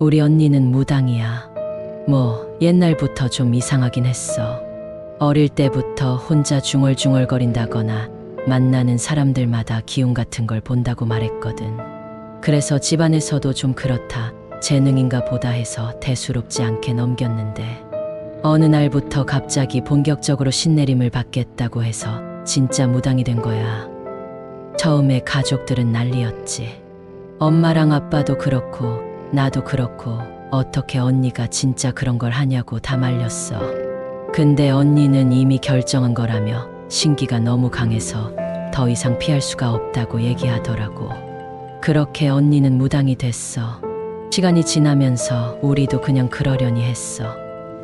우리 언니는 무당이야. 뭐, 옛날부터 좀 이상하긴 했어. 어릴 때부터 혼자 중얼중얼거린다거나 만나는 사람들마다 기운 같은 걸 본다고 말했거든. 그래서 집안에서도 좀 그렇다. 재능인가 보다 해서 대수롭지 않게 넘겼는데 어느 날부터 갑자기 본격적으로 신내림을 받겠다고 해서 진짜 무당이 된 거야. 처음에 가족들은 난리였지. 엄마랑 아빠도 그렇고 나도 그렇고 어떻게 언니가 진짜 그런 걸 하냐고 다 말렸어. 근데 언니는 이미 결정한 거라며 신기가 너무 강해서 더 이상 피할 수가 없다고 얘기하더라고. 그렇게 언니는 무당이 됐어. 시간이 지나면서 우리도 그냥 그러려니 했어.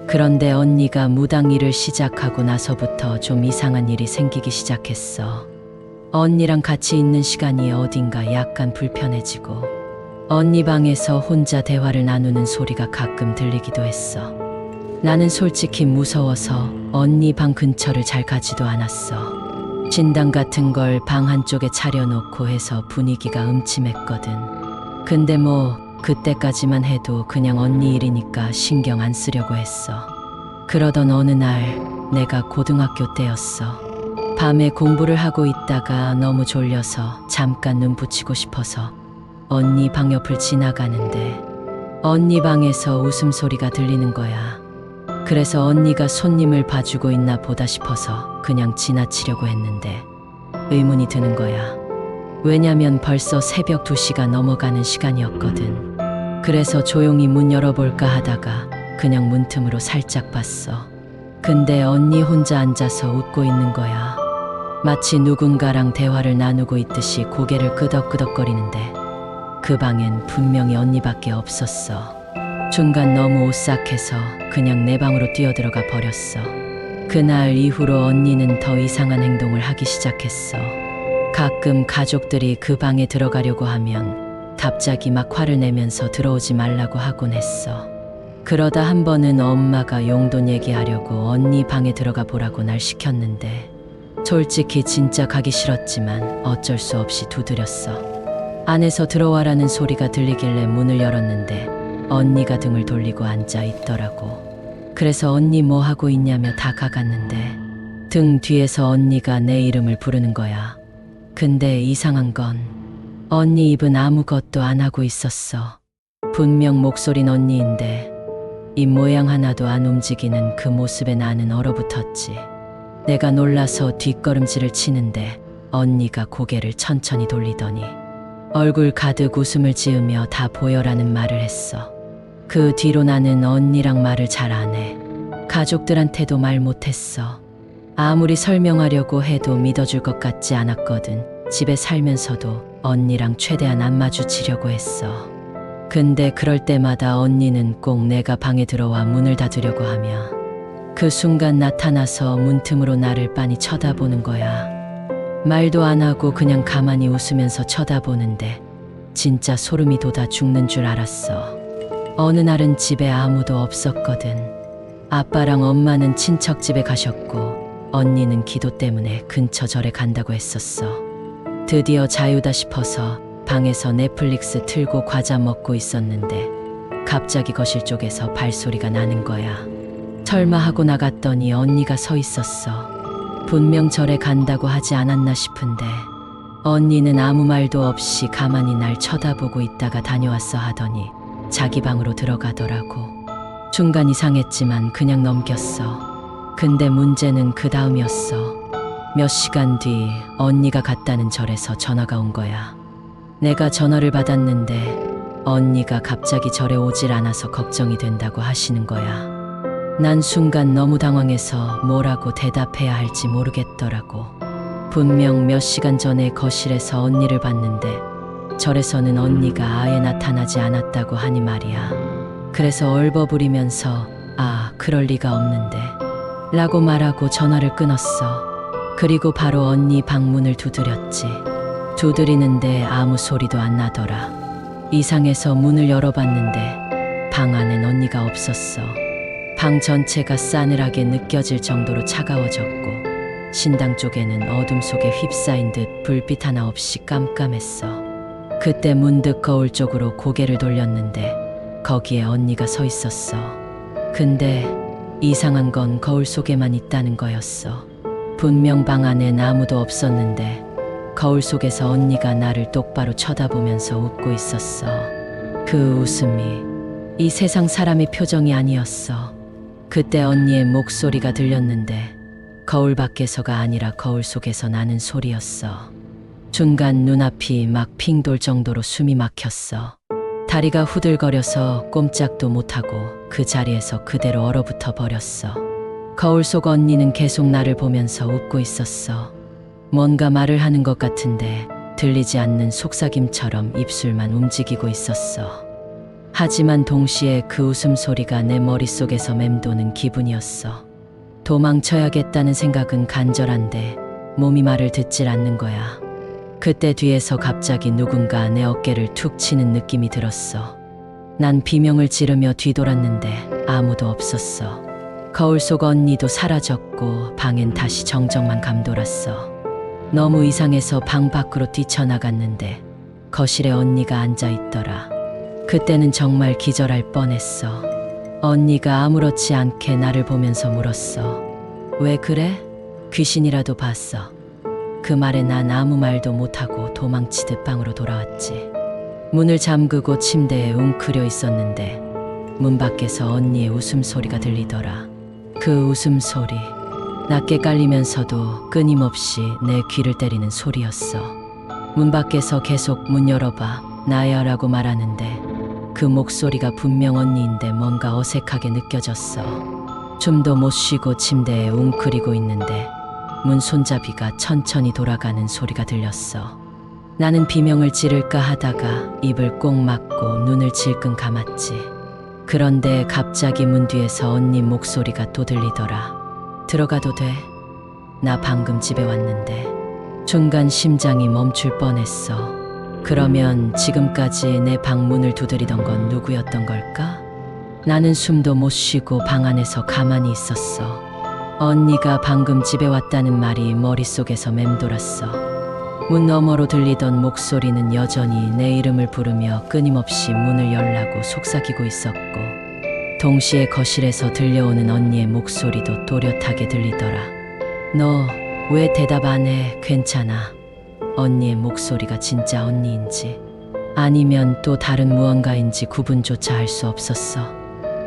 그런데 언니가 무당 일을 시작하고 나서부터 좀 이상한 일이 생기기 시작했어. 언니랑 같이 있는 시간이 어딘가 약간 불편해지고, 언니 방에서 혼자 대화를 나누는 소리가 가끔 들리기도 했어. 나는 솔직히 무서워서 언니 방 근처를 잘 가지도 않았어. 진단 같은 걸 방 한쪽에 차려놓고 해서 분위기가 음침했거든. 근데 뭐, 그때까지만 해도 그냥 언니 일이니까 신경 안 쓰려고 했어. 그러던 어느 날 내가 고등학교 때였어. 밤에 공부를 하고 있다가 너무 졸려서 잠깐 눈 붙이고 싶어서 언니 방 옆을 지나가는데 언니 방에서 웃음소리가 들리는 거야. 그래서 언니가 손님을 봐주고 있나 보다 싶어서 그냥 지나치려고 했는데 의문이 드는 거야. 왜냐면 벌써 새벽 2시가 넘어가는 시간이었거든. 그래서 조용히 문 열어볼까 하다가 그냥 문틈으로 살짝 봤어. 근데 언니 혼자 앉아서 웃고 있는 거야. 마치 누군가랑 대화를 나누고 있듯이 고개를 끄덕끄덕거리는데 그 방엔 분명히 언니밖에 없었어. 중간 너무 오싹해서 그냥 내 방으로 뛰어들어가 버렸어. 그날 이후로 언니는 더 이상한 행동을 하기 시작했어. 가끔 가족들이 그 방에 들어가려고 하면 갑자기 막 화를 내면서 들어오지 말라고 하곤 했어. 그러다 한 번은 엄마가 용돈 얘기하려고 언니 방에 들어가 보라고 날 시켰는데 솔직히 진짜 가기 싫었지만 어쩔 수 없이 두드렸어. 안에서 들어와라는 소리가 들리길래 문을 열었는데 언니가 등을 돌리고 앉아 있더라고. 그래서 언니 뭐 하고 있냐며 다가갔는데 등 뒤에서 언니가 내 이름을 부르는 거야. 근데 이상한 건 언니 입은 아무것도 안 하고 있었어. 분명 목소린 언니인데 입 모양 하나도 안 움직이는 그 모습에 나는 얼어붙었지. 내가 놀라서 뒷걸음질을 치는데 언니가 고개를 천천히 돌리더니 얼굴 가득 웃음을 지으며 다 보여라는 말을 했어. 그 뒤로 나는 언니랑 말을 잘 안 해. 가족들한테도 말 못했어. 아무리 설명하려고 해도 믿어줄 것 같지 않았거든. 집에 살면서도 언니랑 최대한 안 마주치려고 했어. 근데 그럴 때마다 언니는 꼭 내가 방에 들어와 문을 닫으려고 하며 그 순간 나타나서 문틈으로 나를 빤히 쳐다보는 거야. 말도 안 하고 그냥 가만히 웃으면서 쳐다보는데 진짜 소름이 돋아 죽는 줄 알았어. 어느 날은 집에 아무도 없었거든. 아빠랑 엄마는 친척 집에 가셨고 언니는 기도 때문에 근처 절에 간다고 했었어. 드디어 자유다 싶어서 방에서 넷플릭스 틀고 과자 먹고 있었는데 갑자기 거실 쪽에서 발소리가 나는 거야. 설마 하고 나갔더니 언니가 서 있었어. 분명 절에 간다고 하지 않았나 싶은데 언니는 아무 말도 없이 가만히 날 쳐다보고 있다가 다녀왔어 하더니 자기 방으로 들어가더라고. 중간 이상했지만 그냥 넘겼어. 근데 문제는 그 다음이었어. 몇 시간 뒤 언니가 갔다는 절에서 전화가 온 거야. 내가 전화를 받았는데 언니가 갑자기 절에 오질 않아서 걱정이 된다고 하시는 거야. 난 순간 너무 당황해서 뭐라고 대답해야 할지 모르겠더라고. 분명 몇 시간 전에 거실에서 언니를 봤는데 절에서는 언니가 아예 나타나지 않았다고 하니 말이야. 그래서 얼버무리면서 아, 그럴 리가 없는데 라고 말하고 전화를 끊었어. 그리고 바로 언니 방문을 두드렸지. 두드리는데 아무 소리도 안 나더라. 이상해서 문을 열어봤는데 방 안엔 언니가 없었어. 방 전체가 싸늘하게 느껴질 정도로 차가워졌고 신당 쪽에는 어둠 속에 휩싸인 듯 불빛 하나 없이 깜깜했어. 그때 문득 거울 쪽으로 고개를 돌렸는데 거기에 언니가 서 있었어. 근데 이상한 건 거울 속에만 있다는 거였어. 분명 방 안엔 아무도 없었는데 거울 속에서 언니가 나를 똑바로 쳐다보면서 웃고 있었어. 그 웃음이 이 세상 사람의 표정이 아니었어. 그때 언니의 목소리가 들렸는데 거울 밖에서가 아니라 거울 속에서 나는 소리였어. 중간 눈앞이 막 핑 돌 정도로 숨이 막혔어. 다리가 후들거려서 꼼짝도 못하고 그 자리에서 그대로 얼어붙어 버렸어. 거울 속 언니는 계속 나를 보면서 웃고 있었어. 뭔가 말을 하는 것 같은데 들리지 않는 속삭임처럼 입술만 움직이고 있었어. 하지만 동시에 그 웃음소리가 내 머릿속에서 맴도는 기분이었어. 도망쳐야겠다는 생각은 간절한데 몸이 말을 듣질 않는 거야. 그때 뒤에서 갑자기 누군가 내 어깨를 툭 치는 느낌이 들었어. 난 비명을 지르며 뒤돌았는데 아무도 없었어. 거울 속 언니도 사라졌고 방엔 다시 정적만 감돌았어. 너무 이상해서 방 밖으로 뛰쳐나갔는데 거실에 언니가 앉아 있더라. 그때는 정말 기절할 뻔했어. 언니가 아무렇지 않게 나를 보면서 물었어. 왜 그래? 귀신이라도 봤어. 그 말에 난 아무 말도 못하고 도망치듯 방으로 돌아왔지. 문을 잠그고 침대에 웅크려 있었는데 문 밖에서 언니의 웃음소리가 들리더라. 그 웃음소리. 낮게 깔리면서도 끊임없이 내 귀를 때리는 소리였어. 문 밖에서 계속 문 열어봐. 나야 라고 말하는데 그 목소리가 분명 언니인데 뭔가 어색하게 느껴졌어. 춤도 못 쉬고 침대에 웅크리고 있는데 문 손잡이가 천천히 돌아가는 소리가 들렸어. 나는 비명을 지를까 하다가 입을 꼭 막고 눈을 질끈 감았지. 그런데 갑자기 문 뒤에서 언니 목소리가 또 들리더라. 들어가도 돼? 나 방금 집에 왔는데. 중간 심장이 멈출 뻔했어. 그러면 지금까지 내 방문을 두드리던 건 누구였던 걸까? 나는 숨도 못 쉬고 방 안에서 가만히 있었어. 언니가 방금 집에 왔다는 말이 머릿속에서 맴돌았어. 문 너머로 들리던 목소리는 여전히 내 이름을 부르며 끊임없이 문을 열라고 속삭이고 있었고, 동시에 거실에서 들려오는 언니의 목소리도 또렷하게 들리더라. 너 왜 대답 안 해? 괜찮아. 언니의 목소리가 진짜 언니인지 아니면 또 다른 무언가인지 구분조차 할 수 없었어.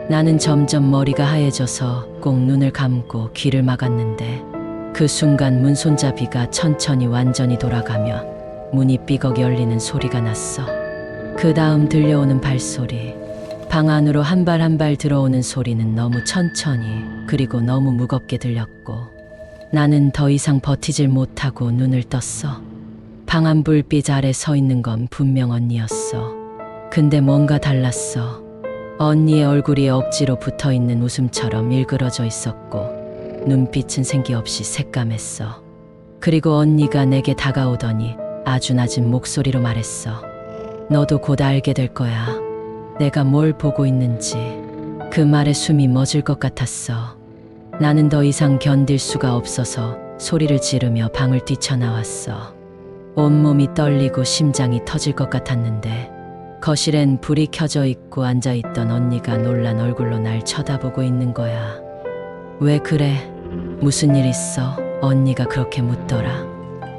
나는 점점 머리가 하얘져서 꼭 눈을 감고 귀를 막았는데 그 순간 문 손잡이가 천천히 완전히 돌아가며 문이 삐걱 열리는 소리가 났어. 그 다음 들려오는 발소리. 방 안으로 한 발 한 발 들어오는 소리는 너무 천천히 그리고 너무 무겁게 들렸고 나는 더 이상 버티질 못하고 눈을 떴어. 방안 불빛 아래 서 있는 건 분명 언니였어. 근데 뭔가 달랐어. 언니의 얼굴이 억지로 붙어 있는 웃음처럼 일그러져 있었고, 눈빛은 생기 없이 새까맸어. 그리고 언니가 내게 다가오더니 아주 낮은 목소리로 말했어. 너도 곧 알게 될 거야. 내가 뭘 보고 있는지. 그 말에 숨이 멎을 것 같았어. 나는 더 이상 견딜 수가 없어서 소리를 지르며 방을 뛰쳐나왔어. 온몸이 떨리고 심장이 터질 것 같았는데 거실엔 불이 켜져 있고 앉아 있던 언니가 놀란 얼굴로 날 쳐다보고 있는 거야. 왜 그래? 무슨 일 있어? 언니가 그렇게 묻더라.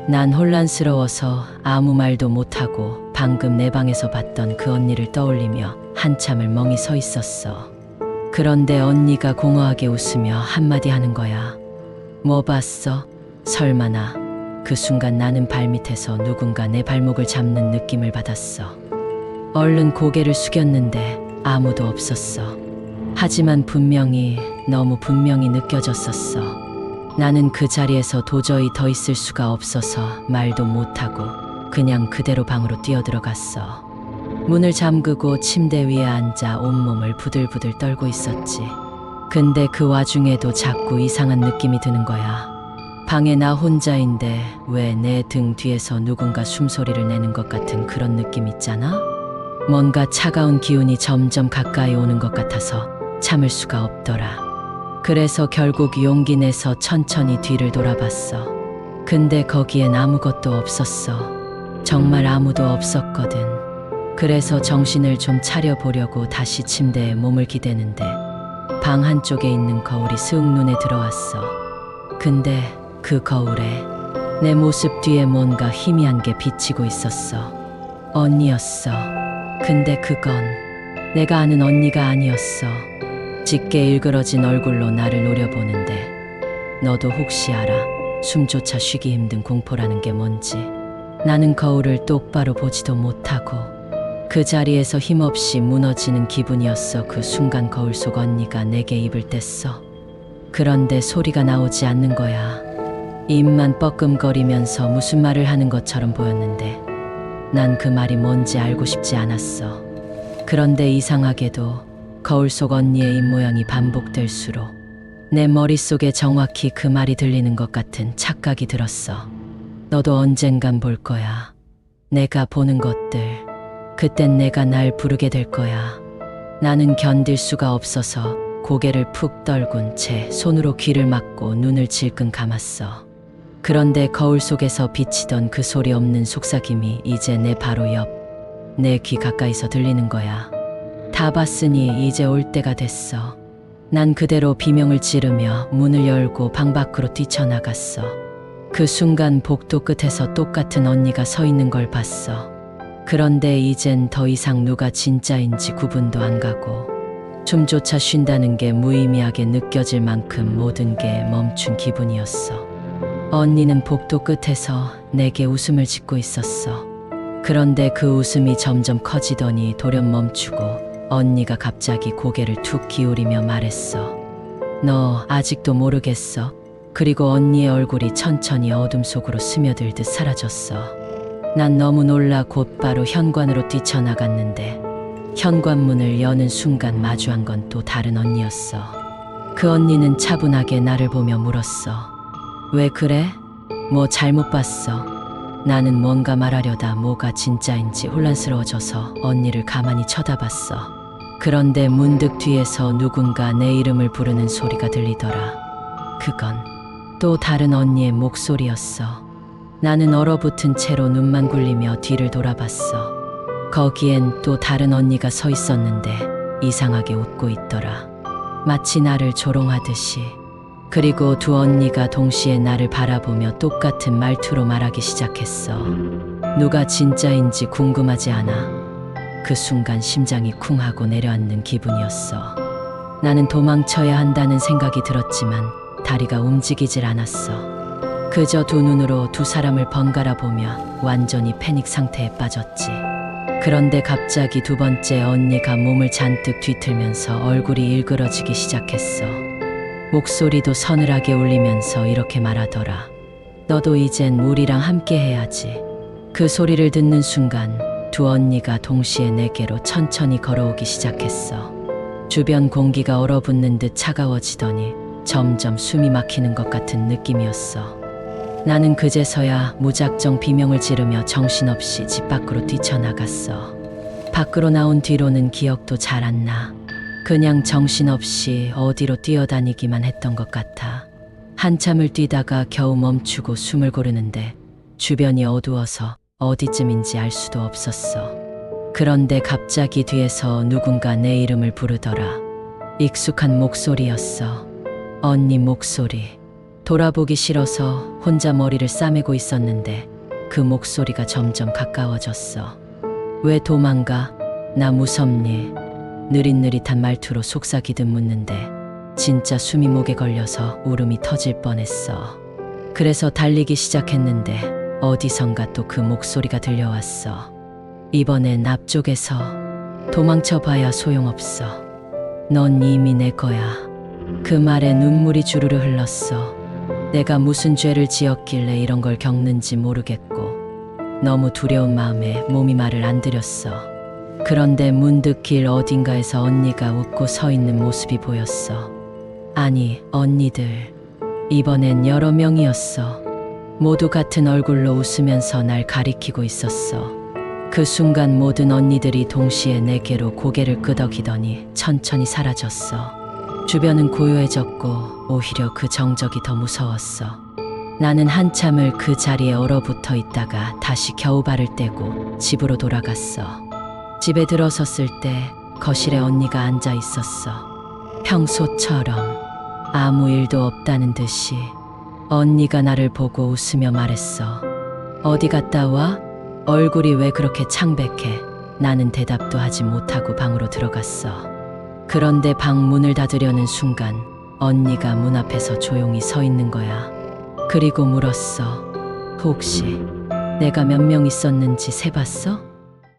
난 혼란스러워서 아무 말도 못하고 방금 내 방에서 봤던 그 언니를 떠올리며 한참을 멍이 서 있었어. 그런데 언니가 공허하게 웃으며 한마디 하는 거야. 뭐 봤어? 설마나. 그 순간 나는 발밑에서 누군가 내 발목을 잡는 느낌을 받았어. 얼른 고개를 숙였는데 아무도 없었어. 하지만 분명히, 너무 분명히 느껴졌었어. 나는 그 자리에서 도저히 더 있을 수가 없어서 말도 못하고 그냥 그대로 방으로 뛰어들어갔어. 문을 잠그고 침대 위에 앉아 온몸을 부들부들 떨고 있었지. 근데 그 와중에도 자꾸 이상한 느낌이 드는 거야. 방에 나 혼자인데 왜 내 등 뒤에서 누군가 숨소리를 내는 것 같은 그런 느낌 있잖아? 뭔가 차가운 기운이 점점 가까이 오는 것 같아서 참을 수가 없더라. 그래서 결국 용기 내서 천천히 뒤를 돌아봤어. 근데 거기엔 아무것도 없었어. 정말 아무도 없었거든. 그래서 정신을 좀 차려보려고 다시 침대에 몸을 기대는데 방 한쪽에 있는 거울이 슥 눈에 들어왔어. 근데 그 거울에 내 모습 뒤에 뭔가 희미한 게 비치고 있었어. 언니였어. 근데 그건 내가 아는 언니가 아니었어. 짙게 일그러진 얼굴로 나를 노려보는데 너도 혹시 알아? 숨조차 쉬기 힘든 공포라는 게 뭔지. 나는 거울을 똑바로 보지도 못하고 그 자리에서 힘없이 무너지는 기분이었어. 그 순간 거울 속 언니가 내게 입을 뗐어. 그런데 소리가 나오지 않는 거야. 입만 뻐끔거리면서 무슨 말을 하는 것처럼 보였는데 난 그 말이 뭔지 알고 싶지 않았어. 그런데 이상하게도 거울 속 언니의 입모양이 반복될수록 내 머릿속에 정확히 그 말이 들리는 것 같은 착각이 들었어. 너도 언젠간 볼 거야. 내가 보는 것들. 그땐 내가 날 부르게 될 거야. 나는 견딜 수가 없어서 고개를 푹 떨군 채 손으로 귀를 막고 눈을 질끈 감았어. 그런데 거울 속에서 비치던 그 소리 없는 속삭임이 이제 내 바로 옆, 내 귀 가까이서 들리는 거야. 다 봤으니 이제 올 때가 됐어. 난 그대로 비명을 지르며 문을 열고 방 밖으로 뛰쳐나갔어. 그 순간 복도 끝에서 똑같은 언니가 서 있는 걸 봤어. 그런데 이젠 더 이상 누가 진짜인지 구분도 안 가고 숨조차 쉰다는 게 무의미하게 느껴질 만큼 모든 게 멈춘 기분이었어. 언니는 복도 끝에서 내게 웃음을 짓고 있었어. 그런데 그 웃음이 점점 커지더니 돌연 멈추고 언니가 갑자기 고개를 툭 기울이며 말했어. 너 아직도 모르겠어. 그리고 언니의 얼굴이 천천히 어둠 속으로 스며들듯 사라졌어. 난 너무 놀라 곧바로 현관으로 뛰쳐나갔는데 현관문을 여는 순간 마주한 건 또 다른 언니였어. 그 언니는 차분하게 나를 보며 물었어. 왜 그래? 뭐 잘못 봤어? 나는 뭔가 말하려다 뭐가 진짜인지 혼란스러워져서 언니를 가만히 쳐다봤어. 그런데 문득 뒤에서 누군가 내 이름을 부르는 소리가 들리더라. 그건 또 다른 언니의 목소리였어. 나는 얼어붙은 채로 눈만 굴리며 뒤를 돌아봤어. 거기엔 또 다른 언니가 서 있었는데 이상하게 웃고 있더라. 마치 나를 조롱하듯이. 그리고 두 언니가 동시에 나를 바라보며 똑같은 말투로 말하기 시작했어. 누가 진짜인지 궁금하지 않아. 그 순간 심장이 쿵 하고 내려앉는 기분이었어. 나는 도망쳐야 한다는 생각이 들었지만 다리가 움직이질 않았어. 그저 두 눈으로 두 사람을 번갈아 보며 완전히 패닉 상태에 빠졌지. 그런데 갑자기 두 번째 언니가 몸을 잔뜩 뒤틀면서 얼굴이 일그러지기 시작했어. 목소리도 서늘하게 울리면서 이렇게 말하더라. 너도 이젠 우리랑 함께 해야지. 그 소리를 듣는 순간 두 언니가 동시에 내게로 천천히 걸어오기 시작했어. 주변 공기가 얼어붙는 듯 차가워지더니 점점 숨이 막히는 것 같은 느낌이었어. 나는 그제서야 무작정 비명을 지르며 정신없이 집 밖으로 뛰쳐나갔어. 밖으로 나온 뒤로는 기억도 잘 안 나. 그냥 정신없이 어디로 뛰어다니기만 했던 것 같아. 한참을 뛰다가 겨우 멈추고 숨을 고르는데 주변이 어두워서 어디쯤인지 알 수도 없었어. 그런데 갑자기 뒤에서 누군가 내 이름을 부르더라. 익숙한 목소리였어. 언니 목소리. 돌아보기 싫어서 혼자 머리를 싸매고 있었는데 그 목소리가 점점 가까워졌어. 왜 도망가? 나 무섭니? 느릿느릿한 말투로 속삭이듯 묻는데 진짜 숨이 목에 걸려서 울음이 터질 뻔했어. 그래서 달리기 시작했는데 어디선가 또 그 목소리가 들려왔어. 이번엔 앞쪽에서 도망쳐 봐야 소용없어. 넌 이미 내 거야. 그 말에 눈물이 주르르 흘렀어. 내가 무슨 죄를 지었길래 이런 걸 겪는지 모르겠고 너무 두려운 마음에 몸이 말을 안 들였어. 그런데 문득 길 어딘가에서 언니가 웃고 서 있는 모습이 보였어. 아니, 언니들. 이번엔 여러 명이었어. 모두 같은 얼굴로 웃으면서 날 가리키고 있었어. 그 순간 모든 언니들이 동시에 내게로 고개를 끄덕이더니 천천히 사라졌어. 주변은 고요해졌고 오히려 그 정적이 더 무서웠어. 나는 한참을 그 자리에 얼어붙어 있다가 다시 겨우 발을 떼고 집으로 돌아갔어. 집에 들어섰을 때 거실에 언니가 앉아 있었어. 평소처럼 아무 일도 없다는 듯이 언니가 나를 보고 웃으며 말했어. 어디 갔다 와? 얼굴이 왜 그렇게 창백해? 나는 대답도 하지 못하고 방으로 들어갔어. 그런데 방 문을 닫으려는 순간 언니가 문 앞에서 조용히 서 있는 거야. 그리고 물었어. 혹시 내가 몇 명 있었는지 세봤어?